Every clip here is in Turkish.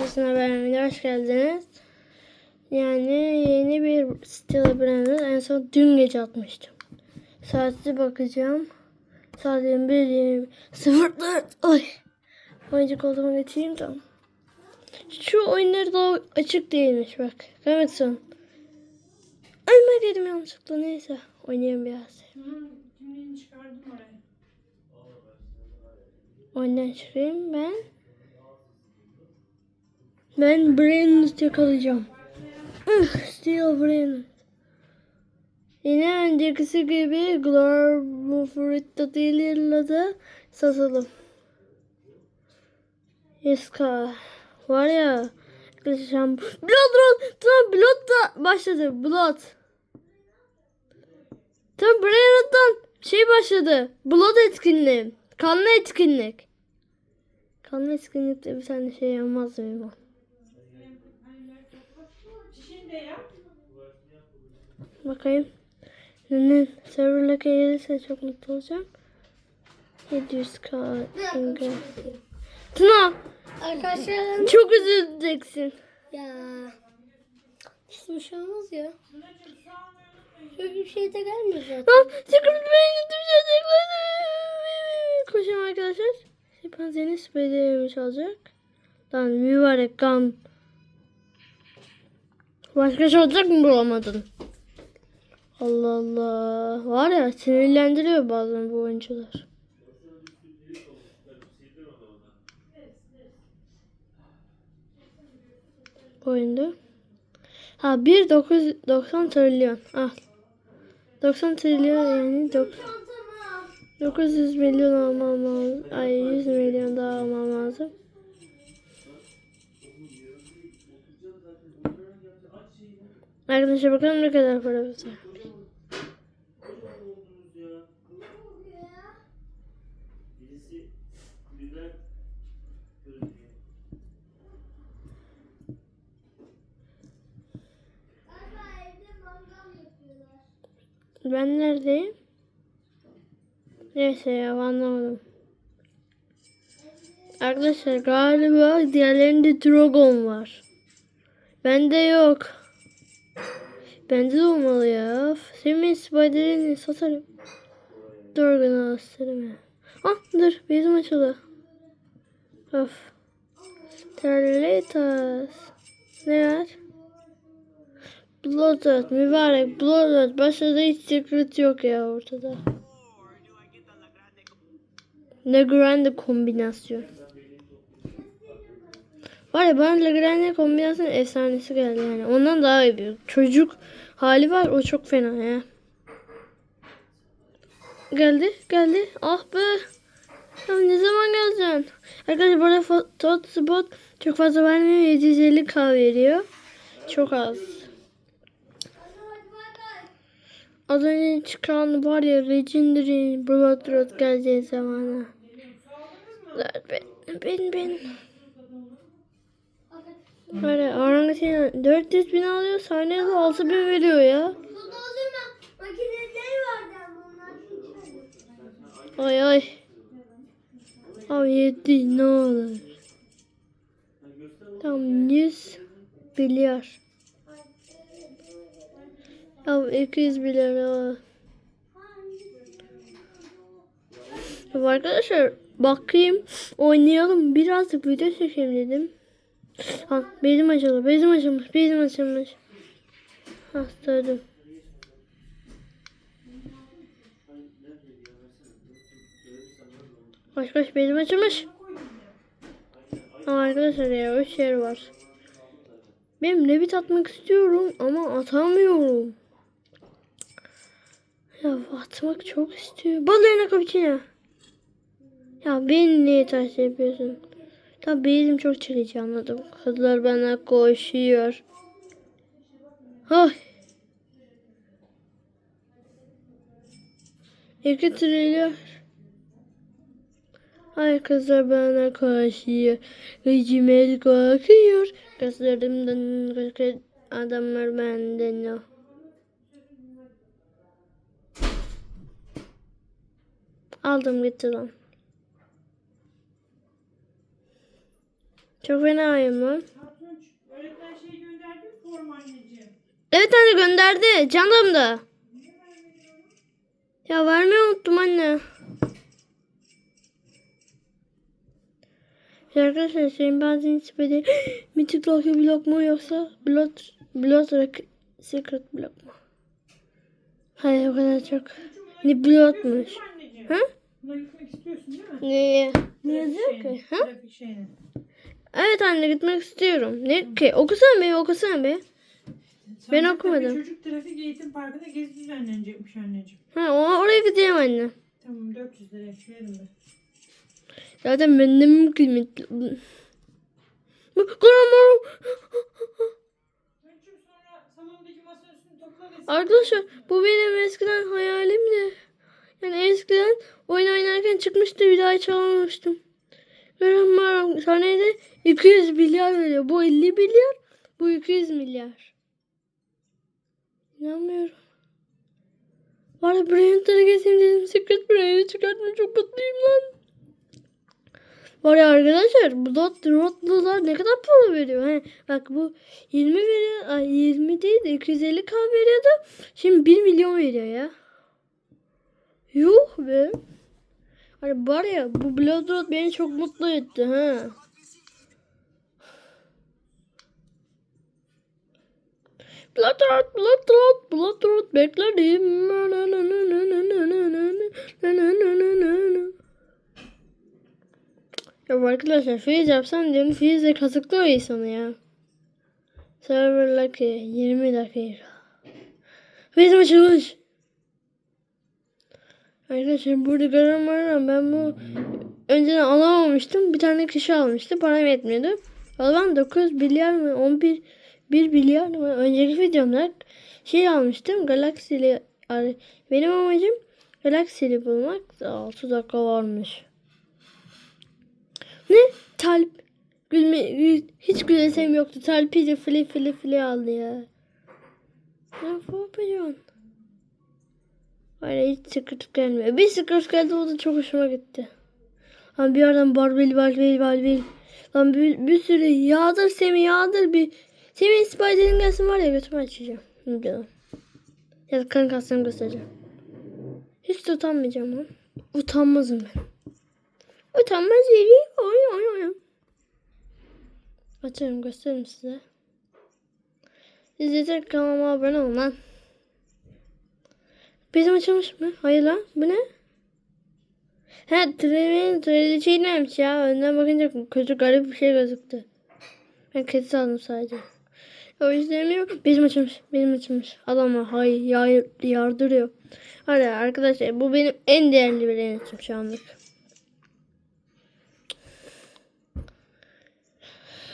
sesine beğenmeye hoş geldiniz. Yani yeni bir Stella Brandon en son dün gece atmıştım. Saati bakacağım. Saat 21 04 Ay. Oyuncu koltuğuma geçeyim tamam. Şu oyunları daha açık değilmiş bak. Demek son. Ölme dedim yanlışlıkla neyse. Oynayayım biraz. Kimliğini çıkardım oraya. Oyundan çıkayım ben. Ben Brainless yakalayacağım. Steel Brainless. Yine öncekisi gibi Glorfrit'ta değillerle de satalım. Yeska. Var ya. Arkadaşlar Blood Road. Tamam Blood da başladı. Blood. Tam Brainless'tan şey başladı. Blood etkinliği. Kanlı etkinlik. Kanlı etkinlikte bir tane şey yapmaz mıyım o? Çişini de yap. Bakayım. Senin serverlaka gelirse çok mutlu olacağım. 700k inga. Tuna Arkadaşlar çok üzüleceksin. ya hiçbir şey olmaz ya. Şöyle bir şey de gelmiyor zaten. Ha, Secret Brain'i düşecekler. Koşalım arkadaşlar. Şempanzenin spreylerimi çalacak. Lan mübarek gam. Başka olacak mı bulamadın? Allah Allah. Var ya sinirlendiriyor bazen bu oyuncular. Oyunda. Ha 1.990 trilyon. Al. 90 trilyon yani 9 900 milyon almam lazım. Ay 100 milyon daha almam lazım. Arkadaşlar bakalım ne kadar para görünüyor. Ben neredeyim? Neyse ya anlamadım. Arkadaşlar galiba diğerlerinde Dragon var. Bende yok. Bende de olmalı ya. Senin Spider'ini satarım. Dragon'u astarım ya. Ah dur bizim açıldı. Of. Terletas. Ne var? Bloodlet mübarek Bloodlet başladı hiç secret yok ya ortada. Ne grande kombinasyon. Var ya bana La Grande kombinasyon efsanesi geldi yani. Ondan daha iyi bir çocuk hali var o çok fena ya. Geldi geldi ah be. Ya ne zaman geleceksin? Arkadaşlar burada tot spot çok fazla vermiyor 750k veriyor. Çok az. Az önce çıkan var ya Legendary Blood Road geleceği zamana. Ben, ben, ben. Böyle orangutan 400 bin alıyor saniyede 6 bin veriyor ya. Ay ay. Abi yedi ne olur. Tam 100 milyar. Ya 200 milyar ya. Arkadaşlar bakayım oynayalım birazcık video çekeyim dedim. Ha bezim açıldı bezim açılmış bezim açılmış. Hastaydım. Koş koş bezim açılmış. Ama arkadaşlar ya üç yer var. Benim Revit atmak istiyorum ama atamıyorum. Ya atmak çok istiyorum. Balayına kapıçına. Ya beni niye ters yapıyorsun? Tabii benim çok çekici anladım. Kızlar bana koşuyor. Ay. İki trilyon. Ay kızlar bana koşuyor. Gücüme korkuyor. Kızlarımdan korkan adamlar benden o. Aldım gitti lan. Çok fenayım lan. Öğretmen şey gönderdi mi form anneciğim? Evet anne gönderdi. Canım da. Ya vermeyi unuttum anne. Arkadaşlar şeyin benzin ismi Mythic Lucky Block mu yoksa Blood Blood Rock Secret Block mu? Hayır o kadar çok. Ne Blood'muş. Ha? Buna gitmek istiyorsun değil mi? Ne? Yazıyor ki? Ha? Evet anne gitmek istiyorum. Ne ki? Okusana be okusana be. Ben okumadım. Çocuk Trafik Eğitim Parkı'nda gezi düzenlenecekmiş anneciğim. Ha o- oraya gideceğim anne. Tamam 400 lira verin ben. Zaten kıymetli. Sonra salondaki masa üstünü topla ve Arkadaşlar bu benim eskiden hayalimdi. Yani eskiden oyun oynarken çıkmıştı bir daha. Karamaro saniyede 200 milyar veriyor. Bu 50 milyar. Bu 200 milyar. İnanmıyorum. Var ya Brain'leri gezeyim dedim. Secret Brain'i çıkarttım. Çok mutluyum lan. Var ya arkadaşlar bu dot rotlular ne kadar para veriyor? He, bak bu 20 veriyor. Ay 20 değil de 250k veriyordu. Şimdi 1 milyon veriyor ya. Yuh be. Hani var ya bu Blood Road beni çok mutlu etti ha. Blood Road, Blood Road, Blood Road bekledim. Ya arkadaşlar freeze yapsam diyorum freeze de kazıklıyor insanı ya. Server lucky 20 dakika. Freeze açılmış. Arkadaşlar burada gören var ama ben bu önceden alamamıştım. Bir tane kişi almıştı. Param yetmiyordu. O zaman 9 milyar mı 11 1 milyar mı önceki videomda şey almıştım. Galaxy'li benim amacım Galaxy'li bulmak. 6 dakika varmış. Ne? Talp. Gülme, gül- hiç gülesim yoktu. Talpi de fili fili fili aldı ya. Ne yapıyorsun? Hayır hiç sıkıntı gelmiyor. Bir sıkıntı geldi o da çok hoşuma gitti. Ama bir yerden Barbie Barbie Barbie. Lan bir, bir sürü yağdır Semih yağdır bir. Semih Spider'in gelsin var ya götümü açacağım. Videoda. Ya da kan kaslarımı göstereceğim. Hiç de utanmayacağım lan. Utanmazım ben. Utanmaz yeri. Oy oy oy. Açarım gösteririm size. Siz yeter kanalıma abone olun lan. Bizim açılmış mı? Hayır lan. Bu ne? He trenin treli neymiş ya. Önden bakınca kötü garip bir şey gözüktü. Ben kedi sandım sadece. O yok. Bizim açılmış. Bizim açılmış. Adama hay yar, yardırıyor. Hadi arkadaşlar bu benim en değerli bir yönetim şu anlık.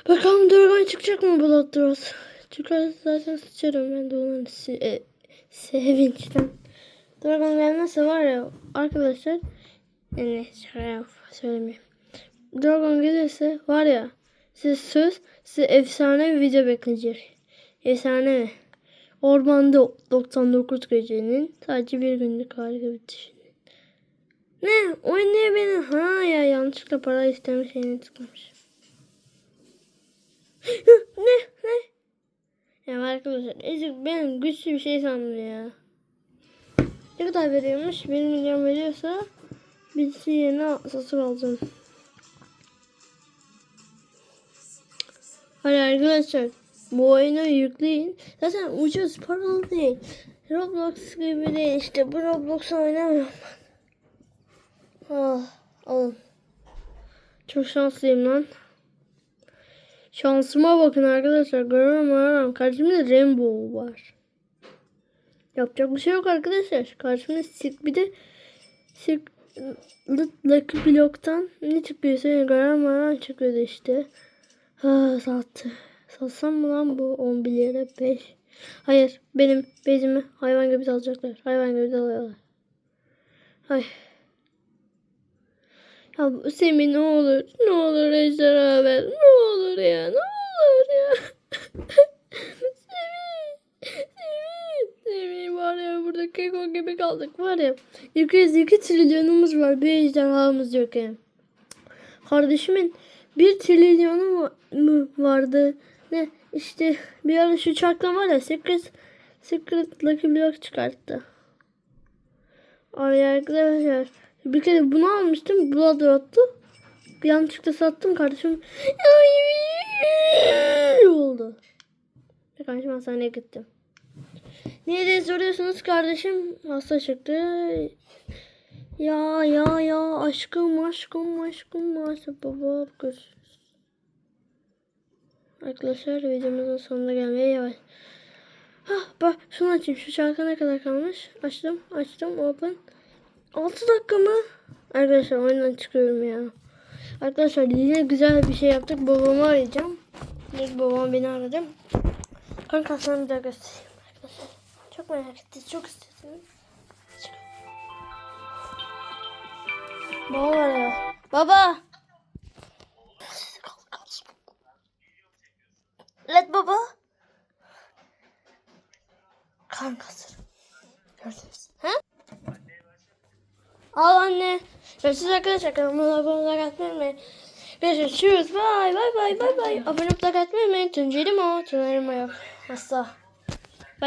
Bakalım Dragon çıkacak mı Blood Rose? Çıkarsa zaten sıçarım ben de onun se- sevinçten. Dragon gelmezse var ya arkadaşlar yani söylemeyeyim. Dragon gelirse var ya size söz size efsane bir video bekleyecek. Efsane mi? Ormanda 99 gecenin sadece bir günlük harika bir düşünün. Ne? Oyun niye beni? Ha ya yanlışlıkla para isteme şeyini tıklamış. ne? Ne? Ya arkadaşlar ezik benim güçlü bir şey sandım ya. Kadar veriyormuş? 1 milyon veriyorsa birisi yerine satın alacağım. Hadi arkadaşlar bu oyunu yükleyin. Zaten ucuz paralı değil. Roblox gibi değil işte bu Roblox'u oynamıyorum ben. Ah, alın. Çok şanslıyım lan. Şansıma bakın arkadaşlar. Görüyorum görüyorum. Karşımda Rainbow var. Yapacak bir şey yok arkadaşlar. Karşımda sik bir de sik Lucky Block'tan ne çıkıyorsa gören var çıkıyordu işte. Ha sattı. Satsam mı lan bu 11 lira 5. Hayır benim bezimi hayvan gibi alacaklar. Hayvan gibi alıyorlar. Hay. Ya Semih ne olur. Ne olur ejderha ver. Ne olur ya. Ne olur ya. Semih. Semih. Semih var ya burada keko gibi kaldık var ya. 202 trilyonumuz var. Bir ejderhamız yok yani. Kardeşimin bir trilyonu mu- vardı? Ne işte bir ara şu çarklar var ya Secret, Secret Lucky Block çıkarttı. Ay arkadaşlar bir kere bunu almıştım Blood attı. Yanlışlıkla sattım kardeşim. oldu. Kardeşim hastaneye gittim. Niye diye soruyorsunuz kardeşim hasta çıktı. Ya ya ya aşkım aşkım aşkım maalesef baba görüşürüz. Arkadaşlar videomuzun sonuna gelmeye yavaş. Hah bak şunu açayım şu şarkı ne kadar kalmış. Açtım açtım open. 6 dakika mı? Arkadaşlar oyundan çıkıyorum ya. Arkadaşlar yine güzel bir şey yaptık. Babamı arayacağım. İlk babam beni aradı. Kanka sana bir daha göstereyim. Çok merak ettiniz. Çok istediniz. Baba arıyor. Baba. Let baba. Kankası. Görüşürüz. Ha? Al anne. Görüşürüz arkadaşlar. Kanalıma abone olmayı unutmayın. Görüşürüz. Bye bye bye bye bye. Abone olmayı unutmayın. Tuncelim o. Tuncelim o yok. Hasta.